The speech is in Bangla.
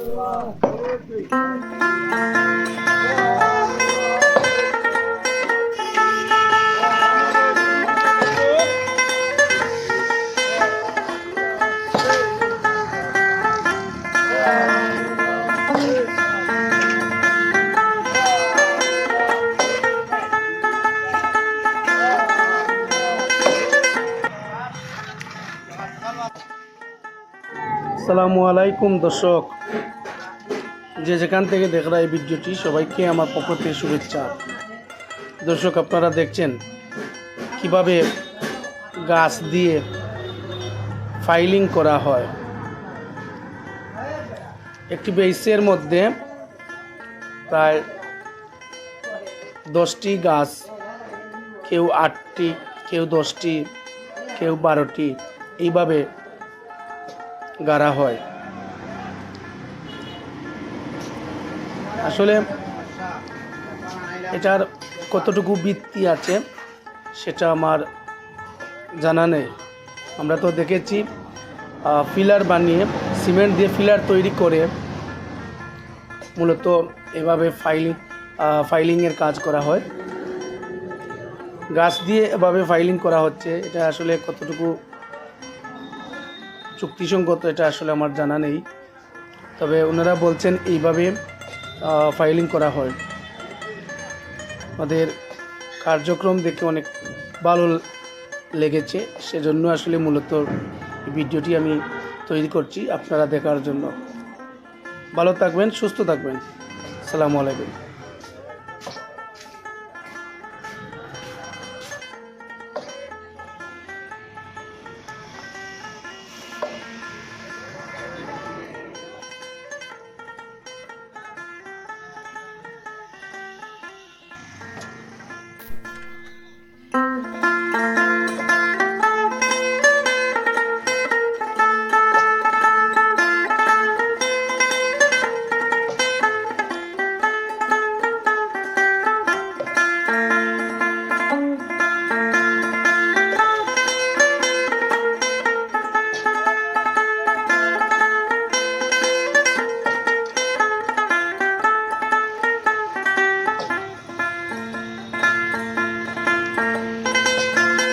Allah. আসসালামু আলাইকুম, দর্শক। যে যেখান থেকে দেখরা এই ভিডিওটি, সবাইকে আমার পক্ষ থেকে শুভেচ্ছা। দর্শক, আপনারা দেখছেন কীভাবে গাছ দিয়ে ফাইলিং করা হয়। একটি বেসের মধ্যে প্রায় দশটি গাছ, কেউ আটটি, কেউ দশটি, কেউ বারোটি, এইভাবে গাড়া হয়। আসলে এটার কতটুকু বৃত্তি আছে সেটা আমার জানা নেই। আমরা তো দেখেছি ফিলার বানিয়ে, সিমেন্ট দিয়ে ফিলার তৈরি করে মূলত এভাবে ফাইলিং ফাইলিংয়ের কাজ করা হয়। গাছ দিয়ে এভাবে ফাইলিং করা হচ্ছে, এটা আসলে কতটুকু চুক্তিসঙ্গত, এটা আসলে আমার জানা নেই। তবে ওনারা বলছেন এইভাবে ফাইলিং করা হয়। আমাদের কার্যক্রম দেখে অনেক ভালো লেগেছে, সেজন্য আসলে মূলত ভিডিওটি আমি তৈরি করছি আপনারা দেখার জন্য। ভালো থাকবেন, সুস্থ থাকবেন। সালামু আলাইকুম।